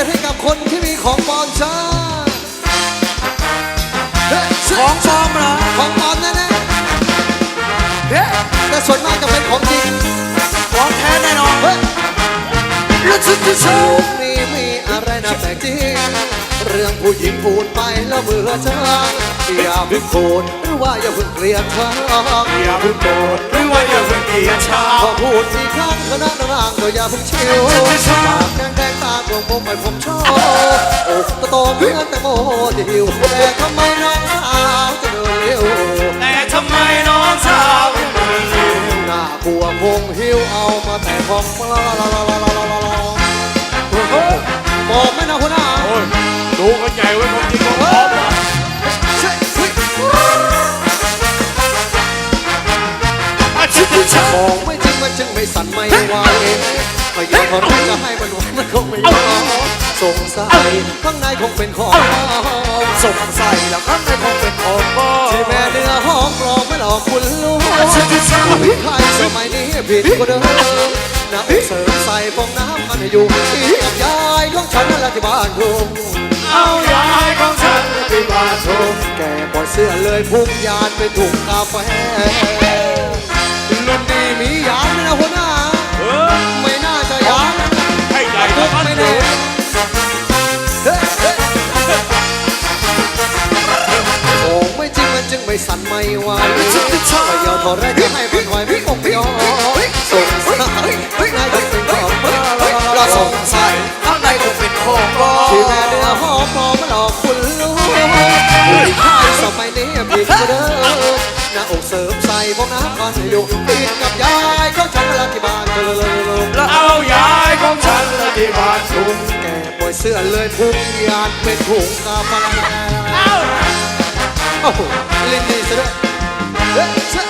กันนะพิเศษให้กับคนที่มีของปลอมช้าของปลอมเหรอ ของปลอมแน่ๆเฮ้แต่ส่วนมากจะเป็นของจริง ของแท้แน่นอนเฮ้ยรู้สึกที่โลกนี้มีอะไรน่าแปลกจริง เรื่องผู้หญิงพูดไปแล้วเบื่อช้างอย่าเพิ่งโกรธหรือว่าอย่าเพิ่งเกลียดช้างอย่าเพิ่งโกรธหรือว่าอย่าเพิ่งเกลียดชาพอพูดอีกครั้งก็นั่งร่างก็อย่าเพิ่งเชียวปากแดงแดงตาโกลมผมไม่ผมชอบอกโตเหมือนแตงโมที่หิวแต่ทำไมน้องสาวจะเดินเร็วแต่ทำไมน้องสาวถึงเดินเร็วหน้ากลัวพงหิวเอามาแต่ของลาลาลาลาลาลาลาลาบอกไม่นะหัวหน้า ดูกันใหญ่ไว้ของจริงของปลอมว่ะใช่เฮ้ยอาชิบุชามองไม่จริงมันจึงไม่สั่นไม่ไหวไม่อยากขอร้องจะให้มันหวานมันคงไม่ยอมสงสัยข้างในคงเป็นของสงสัยแล้วข้างในคงเป็นของปลอมที่แม่เนื้อหอมปลอมไม่หลอกคุณลูกอาชิบุชาพี่ไทยสมัยนี้ผิดกว่าเดิมน้ำเสริมใส่ฟองน้ำมันให้อยู่ที่กับยายของฉันนั่นแหละที่บ้านทุ่ง เอายายของฉันที่บ้านทุ่งแกปล่อยเสื้อเลยพุ่งยานเป็นถุงกาแฟรุ่นนี้มียานไหมนะหัวหน้า เออไม่น่าจะยานให้ใหญ่กว่าพันไม่ได้เฮ้เฮ้โอ้ไม่จริงมันจึงไม่สั่นไม่ไหวไม่ยอมทอแรกจะให้มันไหวไม่คงไม่ยอมสงสัยนายจะเป็นของเราสงสัยข้างใน คงเป็นของปลอที่มแม่เนื้อหอมปลอมมาหลอกคุณลูกผู้ชายสมัยนี้ผิดกว่าเดิมหน้าอกเสริมใส่พวกน้ำมันอยู่ติดกับยายของฉันเวลาที่บ้านเจอเลยแล้วเอายายของฉันที่บ้านทุ่งแกปล่อยเสื้อเลยพุ่งยานเป็นถุงกาแฟโอ้โหลินนี่ซะด้วยเฮ้ยเช่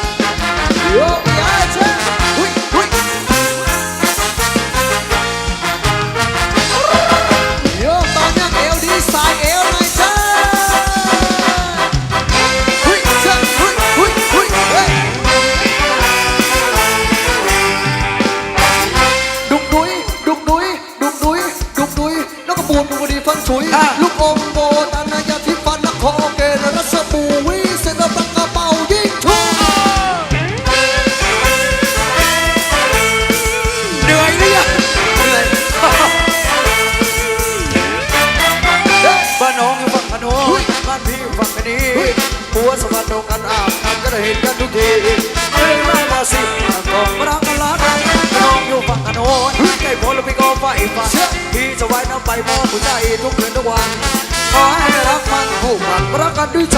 โยกยาเช่หุ đục đuối đục đuối đục đuối nó có buồn cũng có đi phân suối à. lúc ôm ฝันพี่จะไว้น้ำไปมองหัวใจทุกคืนทุกวัน ขอให้รักมันผูกพันรักกันด้วยใจ